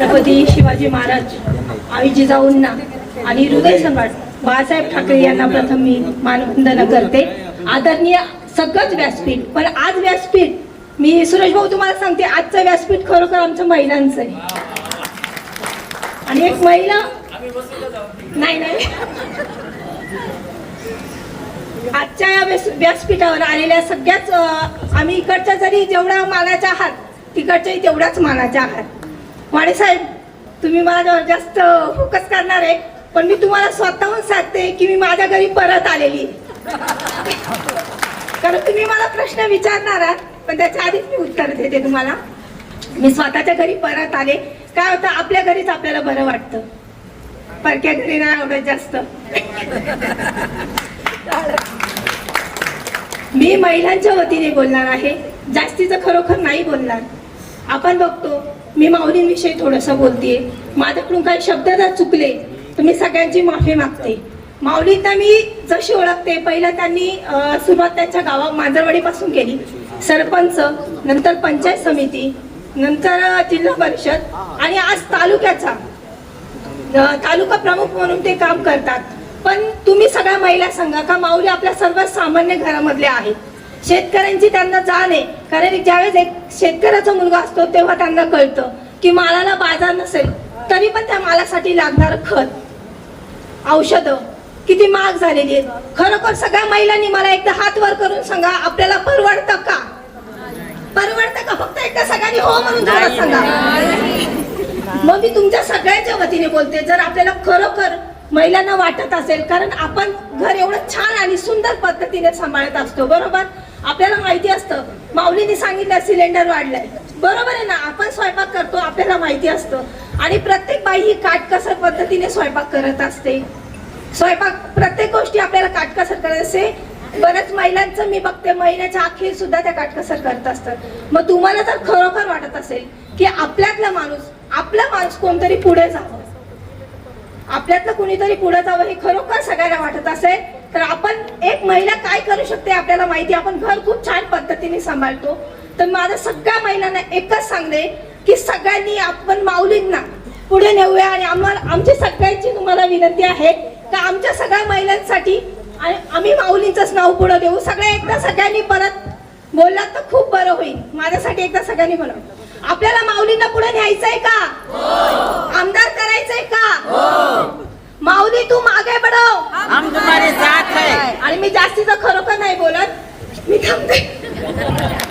छत्रपती शिवाजी महाराज आई जिजाऊंना आणि हृदय सम्राट बाळासाहेब ठाकरे यांना प्रथम मी मानवंदना करते. आदरणीय सगळंच व्यासपीठ पण आज व्यासपीठ मी सुरेश भाऊ तुम्हाला सांगते आजचं व्यासपीठ खरोखर आमचं महिलांचं आहे. आणि एक महिला नाही नाही. आजच्या या व्यास- व्यासपीठावर आलेल्या सगळ्याच आम्ही इकडच्या जरी जेवढा मानाच्या आहात तिकडच्याही तेवढ्याच मानाच्या आहात. वाणे साहेब तुम्ही माझ्यावर जास्त फोकस करणार आहे पण मी तुम्हाला स्वतःहून सांगते की मी माझ्या घरी परत आलेली कारण तुम्ही मला प्रश्न विचारणार आहात पण त्याच्या आधीच मी उत्तर देते तुम्हाला. मी स्वतःच्या घरी परत आले. काय होतं आपल्या घरीच आपल्याला बरं वाटतं. परक्या घरी नाही आवडत जास्त. मी महिलांच्या वतीने बोलणार आहे जास्तीचं खरोखर नाही बोलणार. आपण बघतो मी माऊलींविषयी थोडंसं बोलतेय. माझ्याकडून काही शब्द जर चुकले तर मी सगळ्यांची माफी मागते. माऊलींना मी जशी ओळखते पहिलं त्यांनी सुरुवात त्यांच्या गावा मांजरवाडीपासून केली. सरपंच नंतर पंचायत समिती नंतर जिल्हा परिषद आणि आज तालुक्याचा. तालुका प्रमुख म्हणून ते काम करतात. पण तुम्ही सगळ्या महिला सांगा का माऊली आपल्या सर्व सामान्य घरामधल्या आहेत? शेतकऱ्यांची त्यांना जाण आहे. कारण ज्यावेळेस एक शेतकऱ्याचा मुलगा असतो तेव्हा त्यांना कळतं की मालाला बाजार नसेल तरी पण त्या मालासाठी लागणारं खत औषधं किती महाग झालेली आहेत. खरोखर सगळ्या महिलांनी मला एकदा हात वर करून सांगा आपल्याला परवडतं का? परवडतं का? फक्त एकदा सगळ्यांनी हो म्हणून जोरात सांगा. मग मी तुमच्या सगळ्यांच्या वतीने बोलते जर आपल्याला खरोखर महिलांना वाटत असेल कारण आपण घर एवढं छान आणि सुंदर पद्धतीने सांभाळत असतो बरोबर? आपल्याला माहिती असतं. माऊलीने सांगितलं सिलेंडर वाढलाय. बरोबर आहे ना? आपण स्वयंपाक करतो आपल्याला माहिती असतं. आणि प्रत्येक बाई ही काटकसर पद्धतीने स्वयंपाक करत असते. स्वयंपाक प्रत्येक गोष्टी आपल्याला काटकसर करत असते. बऱ्याच महिलांचं मी बघते महिन्याच्या अखेर सुद्धा त्या काटकसर करत असतात. मग तुम्हाला जर खरोखर वाटत असेल की आपल्यातला माणूस आपला माणूस कोणतरी पुढे जावं. आपल्यातलं कुणीतरी पुढे जावं हे खरोखर सगळ्यांना वाटत असेल तर आपण एक महिला काय करू शकते आपल्याला माहिती आहे. आपण घर खूप छान पद्धतीने सांभाळतो. तर माझं सगळ्या महिलांना एकच सांगणे की सगळ्यांनी आपण माऊलींना पुढे नेऊया आणि आम्हाला आमची सगळ्यांची तुम्हाला विनंती आहे का आमच्या सगळ्या महिलांसाठी आणि आम्ही माऊलींचंच नाव पुढे देऊ. सगळ्या एकदा सगळ्यांनी परत बोललात तर खूप बरं होईल. माझ्यासाठी एकदा सगळ्यांनी बोला आपल्याला माऊलींना पुढे न्यायचंय का? आमदार करायचंय का माऊली तू मागे बडव हम तुम्हारे साथ है आणि मी जास्तीचं खरोखर नाही बोलत. मी थांबते.